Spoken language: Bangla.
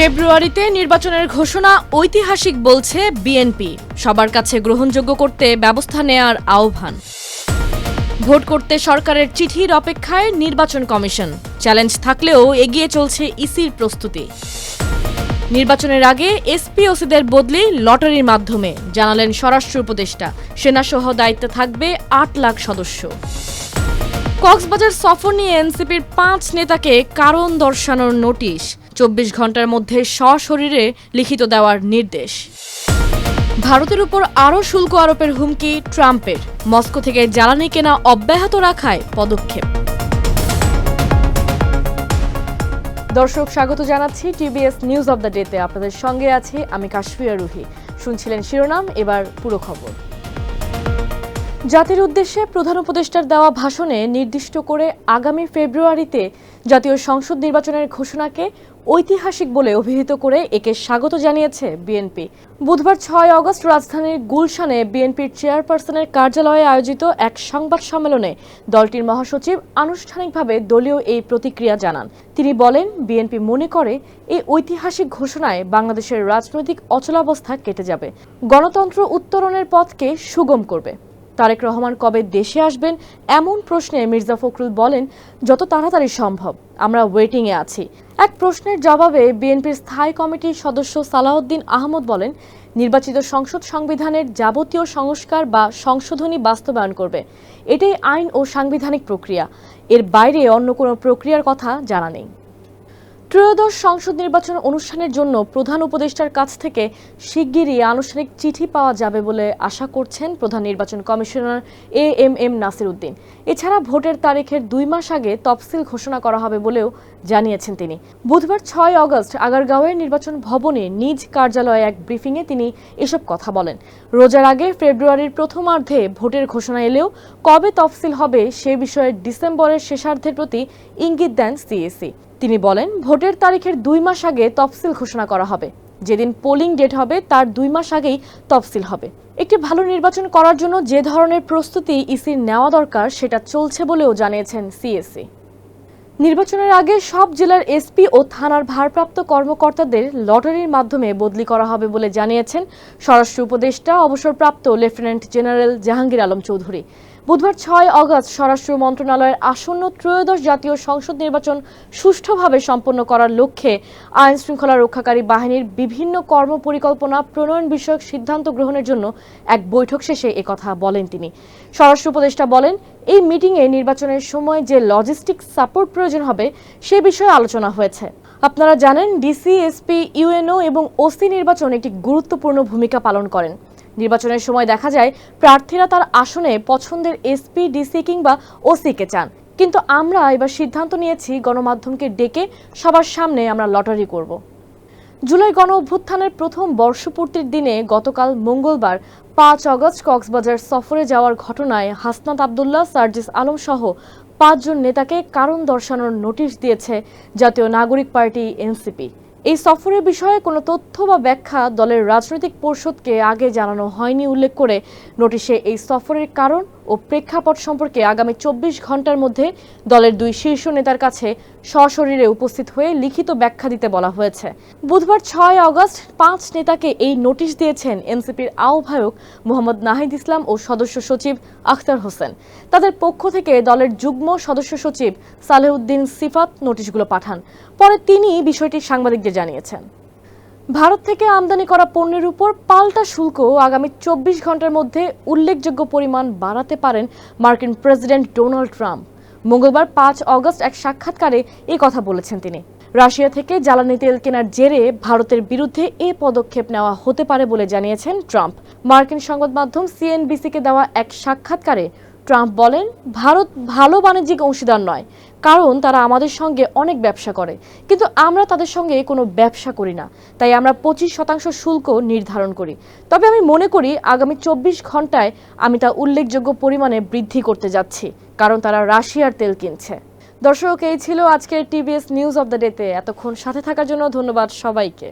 ফেব্রুয়ারিতে নির্বাচনের ঘোষণা ঐতিহাসিক বলছে বিএনপি। সবার কাছে গ্রহণযোগ্য করতে ব্যবস্থা নেয়ার আহ্বান। ভোট করতে সরকারের চিঠির অপেক্ষায় নির্বাচন কমিশন। চ্যালেঞ্জ থাকলেও এগিয়ে চলছে ইসির প্রস্তুতি। নির্বাচনের আগে এসপি ওসিদের বদলি লটারির মাধ্যমে, জানালেন স্বরাষ্ট্র উপদেষ্টা। সেনাসহ দায়িত্বে থাকবে আট লাখ সদস্য। কক্সবাজার সফর নিয়ে এনসিপির পাঁচ নেতাকে কারণ দর্শানোর নোটিশ। চব্বিশ ঘণ্টার মধ্যে সশরীরে লিখিত দেওয়ার নির্দেশ। ভারতের উপর আরও শুল্ক আরোপের হুমকি ট্রাম্পের। মস্কো থেকে জ্বালানি কেনা অব্যাহত রাখায় পদক্ষেপ। দর্শক, স্বাগত জানাচ্ছি টিবিএস নিউজ অব দ্য ডেতে। আপনাদের সঙ্গে আছি আমি কাশ্মীরা রুহি। শুনছিলেন শিরোনাম, এবার পুরো খবর। জাতির উদ্দেশ্যে প্রধান উপদেষ্টার দেওয়া ভাষণে নির্দিষ্ট করে আগামী ফেব্রুয়ারিতে জাতীয় সংসদ নির্বাচনের ঘোষণাকে ঐতিহাসিক বলে অভিহিত করে একে স্বাগত জানিয়েছে বিএনপি। বুধবার ছয় অগস্ট রাজধানীর গুলশানে বিএনপির চেয়ারপারসনের কার্যালয়ে আয়োজিত এক সংবাদ সম্মেলনে দলটির মহাসচিব আনুষ্ঠানিকভাবে দলীয় এই প্রতিক্রিয়া জানান। তিনি বলেন, বিএনপি মনে করে এই ঐতিহাসিক ঘোষণায় বাংলাদেশের রাজনৈতিক অচলাবস্থা কেটে যাবে। গণতন্ত্র উত্তরণের পথকে সুগম করবে। তারেক রহমান কবে দেশে আসবেন? এমন প্রশ্নে মির্জা ফখরুল বলেন, যত তাড়াতাড়ি সম্ভব, আমরা ওয়েটিংয়ে আছি। এক প্রশ্নের জবাবে বিএনপির স্থায়ী কমিটির সদস্য সালাউদ্দিন আহমদ বলেন, নির্বাচিত সংসদ সংবিধানের যাবতীয় সংস্কার বা সংশোধনী বাস্তবায়ন করবে। এটাই আইন ও সাংবিধানিক প্রক্রিয়া। এর বাইরে অন্য কোনো প্রক্রিয়ার কথা জানা নেই। ত্রয়োদশ সংসদ নির্বাচন অনুষ্ঠানের জন্য প্রধান উপদেষ্টার কাছ থেকে শিগগিরই আনুষ্ঠানিক চিঠি পাওয়া যাবে বলে আশা করছেন প্রধান নির্বাচন commissioner A M M Nasir Uddin. এছাড়া ভোটের তারিখের দুই মাস আগে তফসিল ঘোষণা করা হবে বলেও জানিয়েছেন তিনি। বুধবার ছয় অগস্ট আগারগাঁওয়ের নির্বাচন ভবনে নিজ কার্যালয়ে এক ব্রিফিংয়ে তিনি এসব কথা বলেন। রোজার আগে ফেব্রুয়ারির প্রথমার্ধে ভোটের ঘোষণা এলেও কবে তফসিল হবে সে বিষয়ে ডিসেম্বরের শেষার্ধের প্রতি ইঙ্গিত দেন সিএসি। তিনি বলেন, ভোটের তারিখের দুই মাস আগে তফসিল ঘোষণা করা হবে। যেদিন পোলিং ডেট হবে, তার দুই মাস আগেই তফসিল হবে। একটি ভালো নির্বাচন করার জন্য যে ধরনের প্রস্তুতি ইসির নেওয়া দরকার, সেটা চলছে বলেও জানিয়েছেন সিএসি নির্বাচনের আগে সব জেলার এসপি ও থানার ভারপ্রাপ্ত কর্মকর্তাদের লটারির মাধ্যমে বদলি করা হবে বলে জানিয়েছেন স্বরাষ্ট্র উপদেষ্টা, অবসরপ্রাপ্ত লেফটেন্যান্ট জেনারেল জাহাঙ্গীর আলম চৌধুরী। বুধবার ছয় অগস্ট স্বরাষ্ট্র মন্ত্রণালয়ের আসন্ন ত্রয়োদশ জাতীয় সংসদ নির্বাচন সুষ্ঠুভাবে সম্পন্ন করার লক্ষ্যে আইন শৃঙ্খলা রক্ষাকারী বাহিনীর বিভিন্ন কর্মপরিকল্পনা প্রণয়ন বিষয়ক সিদ্ধান্ত গ্রহণের জন্য এক বৈঠক শেষে একথা বলেন তিনি। স্বরাষ্ট্র উপদেষ্টা বলেন, এই মিটিংয়ে নির্বাচনের সময় যে লজিস্টিক সাপোর্ট প্রয়োজন হবে সে বিষয়ে আলোচনা হয়েছে। আপনারা জানেন, ডিসি, এসপি, ইউএনও এবং ওসি নির্বাচন একটি গুরুত্বপূর্ণ ভূমিকা পালন করেন। নির্বাচনের সময় দেখা যায়, প্রার্থীরা তার আসনে পছন্দের এসপি ডিসি কিংবা ওসিকে চান। কিন্তু আমরা এবার সিদ্ধান্ত নিয়েছি, গণমাধ্যমকে ডেকে সবার সামনে আমরা লটারি করব। জুলাই গণ অভ্যুত্থানের প্রথম বর্ষপূর্তির দিনে গতকাল মঙ্গলবার পাঁচ অগস্ট কক্সবাজার সফরে যাওয়ার ঘটনায় হাসনাত আবদুল্লাহ, সার্জিস আলম সহ পাঁচজন নেতাকে কারণ দর্শানোর নোটিশ দিয়েছে জাতীয় নাগরিক পার্টি এনসিপি এই সফরের বিষয়ে কোনো তথ্য বা ব্যাখ্যা দলের রাজনৈতিক পরিষদকে আগে জানানো হয়নি, উল্লেখ করে নোটিশে এই সফরের কারণ ও প্রেক্ষাপট সম্পর্কে আগামী চব্বিশ ঘণ্টার মধ্যে দলের দুই শীর্ষ নেতার কাছে সশরীরে উপস্থিত হয়ে লিখিত ব্যাখ্যা দিতে বলা হয়েছে। বুধবার ছয় অগস্ট পাঁচ নেতাকে এই নোটিশ দিয়েছেন এনসিপির আহ্বায়ক মোহাম্মদ নাহিদ ইসলাম ও সদস্য সচিব আখতার হোসেন। তাদের পক্ষ থেকে দলের যুগ্ম সদস্য সচিব সালেউদ্দিন সিফাত নোটিশগুলো পাঠান। পরে তিনি বিষয়টি সাংবাদিকদের জানিয়েছেন। ভারত থেকে আমদানি করা পণ্যের উপর পাল্টা শুল্ক আগামী চব্বিশ ঘণ্টার মধ্যে উল্লেখযোগ্য পরিমাণ বাড়াতে পারেন মার্কিন প্রেসিডেন্ট ডোনাল্ড ট্রাম্প। মঙ্গলবার পাঁচ অগস্ট এক সাক্ষাৎকারে এই কথা বলেছেন তিনি। রাশিয়া থেকে জ্বালানি তেল কেনার জেরে ভারতের বিরুদ্ধে এ পদক্ষেপ নেওয়া হতে পারে বলে জানিয়েছেন ট্রাম্প। মার্কিন সংবাদ মাধ্যম সিএনবিসিকে দেওয়া এক সাক্ষাৎকারে ট্রাম্প বলেন, ভারত ভালো বাণিজ্যিক অংশীদার নয়, কারণ তারা আমাদের সঙ্গে অনেক ব্যবসা করে। কিন্তু আমরা তাদের সঙ্গে কোনো ব্যবসা করি না। তাই আমরা পঁচিশ শতাংশ শুল্ক নির্ধারণ করি। তবে আমি মনে করি, আগামী চব্বিশ ঘন্টায় আমি তা উল্লেখযোগ্য পরিমাণে বৃদ্ধি করতে যাচ্ছি, কারণ তারা রাশিয়ার তেল কিনছে। দর্শক, এই ছিল আজকের টিভিএস নিউজ অব দ্য ডেতে। এতক্ষণ সাথে থাকার জন্য ধন্যবাদ সবাইকে।